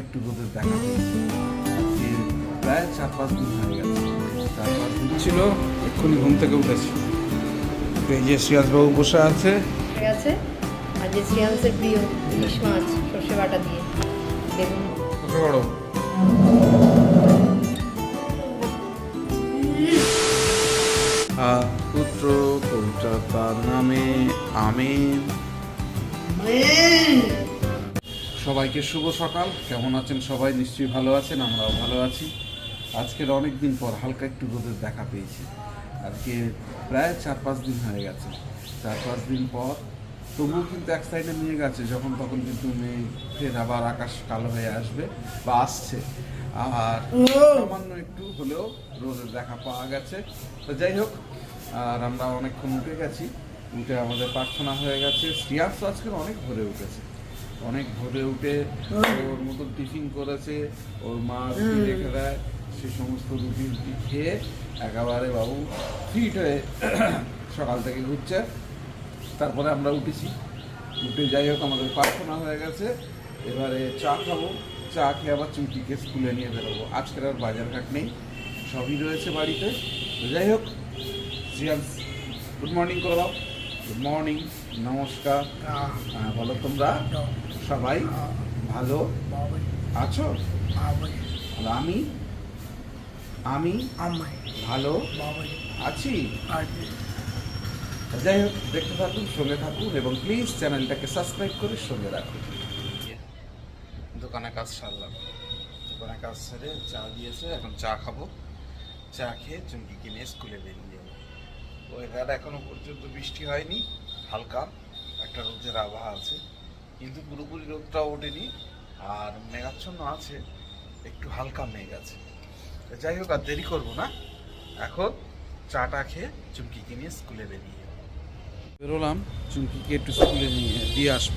একটু রোদের দেখা প্রায় চার পাঁচ দিন হয়ে গেছে। চার পাঁচ দিন ছিল এক্ষুনি ঘুম থেকে উঠেছি। এই যে শ্রিয়াসবাবু বসে আছে। গেছে আর যে শ্রিয়াংসের প্রিয় ইলিশ মাছ সর্ষে বাটা দিয়ে বেগুন। বসে পড়ো পুত্র পবিত্রতার নামে আমিন। সবাইকে শুভ সকাল। কেমন আছেন সবাই? নিশ্চয়ই ভালো আছেন, আমরাও ভালো আছি। আজকের অনেক দিন পর হালকা একটু রোদের দেখা পেয়েছি। আজকে প্রায় চার পাঁচ দিন হয়ে গেছে। চার পাঁচ দিন পর তবুও কিন্তু এক সাইডে নিয়ে গেছে যখন তখন কিন্তু মেয়ে ফের আবার আকাশ কালো হয়ে আসবে বা আসছে। আর সামান্য একটু হলেও রোদের দেখা পাওয়া গেছে। তো যাই হোক, আর আমরা অনেকক্ষণ উঠে গেছি। উঠে আমাদের প্রার্থনা হয়ে গেছে। শ্রিয়াংশ আজকে অনেক ভোরে উঠেছে। অনেক ভোরে উঠে ওর মতন টিফিন করেছে ওর মা রুটি রেখে দেয় সে সমস্ত রুটি রুটি খেয়ে একেবারে বাবু ফিট হয়ে সকাল থেকে ঘুরছে তারপরে আমরা উঠেছি। উঠে যাই হোক আমাদের প্রার্থনা হয়ে গেছে। এবারে চা খাব। চা খেয়ে আবার চুটিকে স্কুলে নিয়ে বেরোবো। আজকের আর বাজার ঘাট নেই। সবই রয়েছে বাড়িতে। যাই হোক জিয়ান্স গুড মর্নিং করে দাও। গুড মর্নিং নমস্কার। হ্যাঁ, বলো তোমরা সবাই ভালো আছো? আর আমি আমি ভালো আছি। যাই হোক দেখতে থাকুন সঙ্গে থাকুন এবং প্লিজ চ্যানেলটাকে সাবস্ক্রাইব করে সঙ্গে রাখুন। দোকানে কাজ সারলাম। দোকানে কাজ সেরে চা দিয়েছে এখন চা খাব। চা খেয়ে চুমকি কিনে স্কুলে বেরিয়ে ওয়েদার এখনও পর্যন্ত বৃষ্টি হয়নি, হালকা, একটা রোদের আবহাওয়া আছে, কিন্তু পুরোপুরি রোদটা ওঠেনি, আর মেঘাচ্ছন্ন আছে, একটু হালকা মেঘ আছে। যাই হোক, আর দেরি করব না। এখন চাটা খেয়ে চুমকিকে নিয়ে স্কুলে বেরিয়ে বেরোলাম, চুমকিকে একটু স্কুলে নিয়ে, দিয়ে আসব।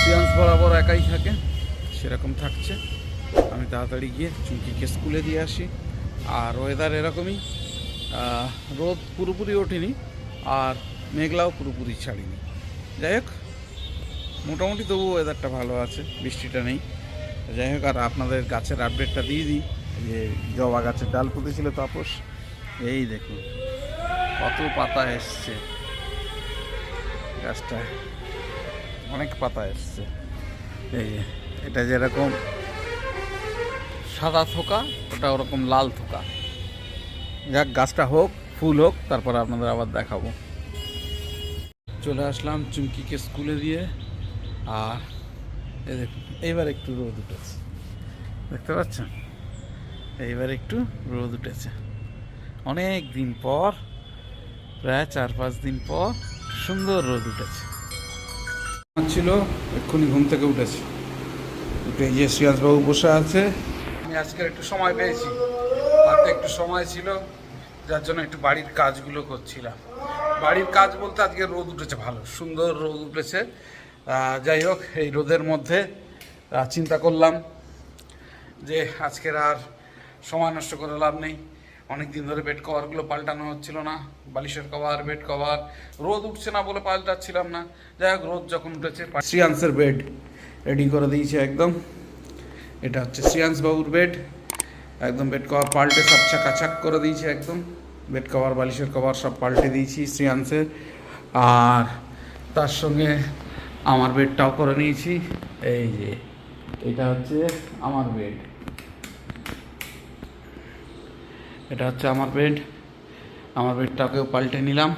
সিয়ান্স বরাবর একাই থাকে, সেরকম থাকছে। আমি তাড়াতাড়ি গিয়ে চুমকিকে স্কুলে দিয়ে আসি। আর ওয়েদার এরকমই রোদ পুরোপুরি ওঠেনি আর মেঘলাও পুরোপুরি ছাড়িনি। যাই হোক, মোটামুটি তবু ওয়েদারটা ভালো আছে, বৃষ্টিটা নেই। যাই হোক, আর আপনাদের গাছের আপডেটটা দিয়ে দিই। যে জবা গাছের ডাল পুঁতেছিল তাপস, এই দেখুন, কত পাতা এসছে। গাছটা অনেক পাতা এসছে। এই এটা যেরকম সাদা থোকা, ওটা ওরকম লাল থোকা। যাক, গাছটা হোক, ফুল হোক, তারপর আপনাদের আবার দেখাবো। চলে আসলাম চুমকিকে স্কুলে দিয়ে, আর এই দেখুন, এইবার একটু রোদ উঠেছে। দেখতে পাচ্ছেন? এইবার একটু রোদ উঠেছে। অনেক দিন পর, প্রায় চার পাঁচ দিন পর সুন্দর রোদ উঠেছে। ছিল, এক্ষুনি ঘুম থেকে উঠেছে। উঠে যে শ্রিয়াসবাবু বসে আছে। আমি আজকে একটু সময় পেয়েছি। হাতে একটু সময় ছিল। যার জন্য একটু বাড়ির কাজগুলো করছিলাম। বাড়ির কাজ বলতে আজকে রোদ উঠেছে ভালো, সুন্দর রোদ উঠেছে। যাই হোক, এই রোদের মধ্যে চিন্তা করলাম যে আজকের আর সময় নষ্ট করে লাভ নেই। অনেক দিন ধরে বেড কভারগুলো পাল্টানো হচ্ছিল না, বালিশের কভার, বেড কভার, রোদ উঠছে না বলে পাল্টাচ্ছিলাম না। যাই হোক, রোদ যখন উঠেছে শ্রিয়াংসের বেড রেডি করে দিয়েছে একদম। এটা হচ্ছে শ্রিয়াংস বাবুর বেড। একদম বেড কভার পাল্টে সব চাকাচাক করে দিয়েছে একদম। বেড কভার, বালিশের কভার সব পাল্টে দিয়েছি শ্রিয়াংসের আর তার সঙ্গে আমার বেডটাও করে নিয়েছি। এই যে, এটা হচ্ছে আমার বেড। এটা হচ্ছে আমার বেড। আমার বেডটাকেও পাল্টে নিলাম।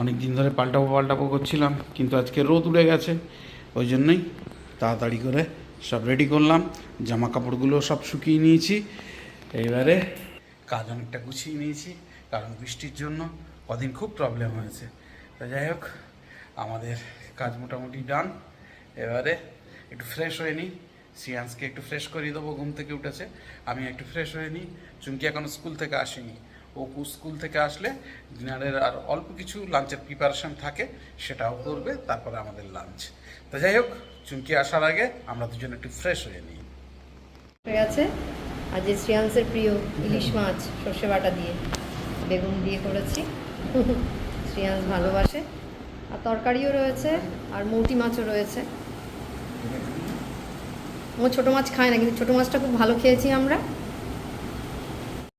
অনেক দিন ধরে পাল্টাবো পাল্টাবো করছিলাম, কিন্তু আজকে রোদ উড়ে গেছে, ওই জন্যই তাড়াতাড়ি করে সব রেডি করলাম, জামা কাপড়গুলো সব শুকিয়ে নিয়েছি। এইবারে কাজ অনেকটা গুছিয়ে নিয়েছি, কারণ বৃষ্টির জন্য কদিন খুব প্রবলেম হয়েছে। তা যাই হোক, আমাদের কাজ মোটামুটি ডান এবারে একটু ফ্রেশ হয়ে নিই সিয়ান্সকে একটু ফ্রেশ করিয়ে দেবো, ঘুম থেকে উঠেছে। আমি একটু ফ্রেশ হয়ে নিই চুমকি এখনও স্কুল থেকে আসেনি। ও স্কুল থেকে আসলে ডিনারের আর অল্প কিছু লাঞ্চের প্রিপারেশন থাকে সেটাও করবে তারপরে আমাদের লাঞ্চ। তো যাই হোক চুমকি আসার আগে আমরা দুজন একটু ফ্রেশ হয়ে নিই। হয়ে আর যে শ্রিয়াংসের প্রিয় ইলিশ মাছ সর্ষে বাটা দিয়ে বেগুন দিয়ে করেছি। শ্রিয়াংস ভালোবাসে। আর তরকারিও রয়েছে আর মৌটি মাছও রয়েছে। ও ছোটো মাছ খায় না কিন্তু ছোটো মাছটা খুব ভালো খেয়েছি আমরা।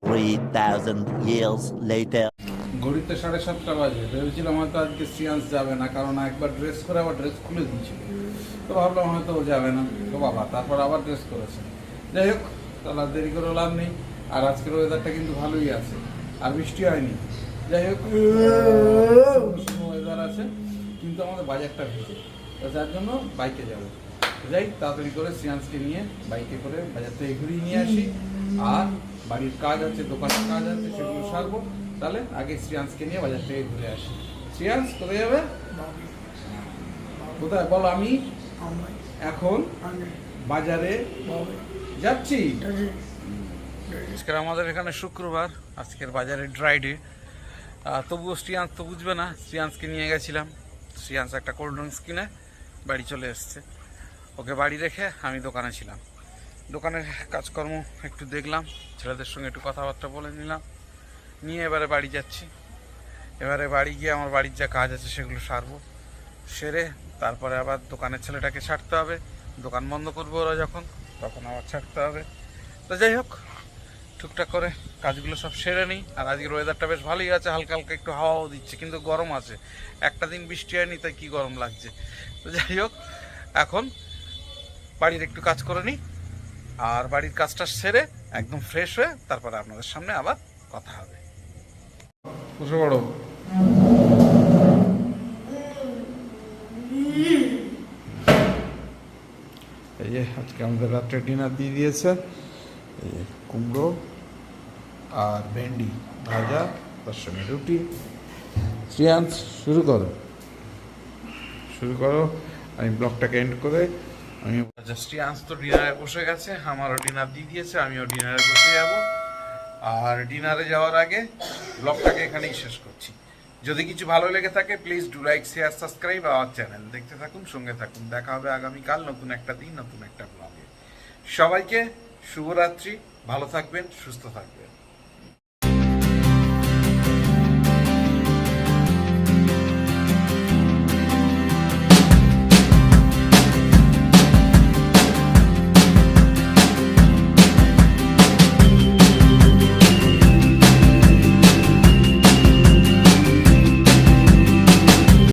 3,000 years later. ঘড়িতে সাড়ে সাতটা বাজে। ভেবেছিলাম হয়তো আজকে সিয়ান্স যাবে না কারণ একবার ড্রেস করে আবার ড্রেস খুলে দিয়েছিল। তো ভাবলাম হয়তো ও যাবে না। তো বাবা তারপর আবার ড্রেস করেছে। যাই হোক তাহলে দেরি করে লাভ নেই। আর আজকের ওয়েদারটা কিন্তু ভালোই আছে। আর বৃষ্টি হয়নি। যাই হোক ওয়েদার আছে কিন্তু আমাদের বাজারটা ভিজে। তো যার জন্য বাইকে যাব। যাই তাড়াতাড়ি করে সিয়ান্সকে নিয়ে বাইকে করে বাজার থেকে ঘুরিয়ে নিয়ে আসি। আর বাড়ির কাজ আছে, দোকানের কাজ আছে, সেগুলো সারবো। তাহলে আগে শ্রিয়াংশকে নিয়ে বাজার থেকে ঘুরে আসি। শ্রিয়াংশ, কোথায় যাবে? কোথায়? বলো, আমি এখন বাজারে যাচ্ছি। আজকের আমাদের এখানে শুক্রবার, আজকের বাজারে ড্রাই ডে তবুও শ্রিয়াংশ তো বুঝবে না, শ্রিয়াংশকে নিয়ে গেছিলাম। শ্রিয়াংশ একটা কোল্ড ড্রিঙ্কস কিনে বাড়ি চলে এসছে। ওকে বাড়ি রেখে আমি দোকানে ছিলাম। দোকানের কাজকর্ম একটু দেখলাম, ছেলেদের সঙ্গে একটু কথাবার্তা বলে নিলাম। নিয়ে এবারে বাড়ি যাচ্ছি। এবারে বাড়ি গিয়ে আমার বাড়ির যা কাজ আছে সেগুলো সারবো। সেরে তারপরে আবার দোকানের ছেলেটাকে ছাড়তে হবে। দোকান বন্ধ করব ওরা যখন, তখন আবার ছাড়তে হবে। তো যাই হোক, টুকটাক করে কাজগুলো সব সেরে নিই। আর আজকের ওয়েদারটা বেশ ভালোই আছে, হালকা হালকা একটু হাওয়াও দিচ্ছে, কিন্তু গরম আছে। একটা দিন বৃষ্টি হয়নি, তাই কি গরম লাগছে? তো যাই হোক, এখন বাড়ির একটু কাজ করে নিই। আর বাড়ির কাজটা সেরে একদম ফ্রেশ হয়ে তারপরে আপনাদের সামনে আবার কথা হবে। বসে পড়ো এই যে আজকে আমাদের রাত্রে ডিনার দিয়ে দিয়েছে, এই কুমড়ো আর ভেন্ডি ভাজা, তার সঙ্গে রুটি। শ্রিয়াংশ, শুরু করো। শুরু করো, আমি ব্লগটাকে এন্ড করে আমি শ্রিয়াংশ তো ডিনারে বসে গেছে, আমারও ডিনার দিয়ে দিয়েছে, আমিও ডিনারে বসে যাব। আর ডিনারে যাওয়ার আগে ব্লগটাকে এখানেই শেষ করছি। যদি কিছু ভালো লেগে থাকে please do like share subscribe our channel দেখতে থাকুন, সঙ্গে থাকুন। দেখা হবে আগামীকাল নতুন একটা দিন, নতুন একটা ব্লগে সবাইকে শুভরাত্রি, ভালো থাকবেন, সুস্থ থাকবেন।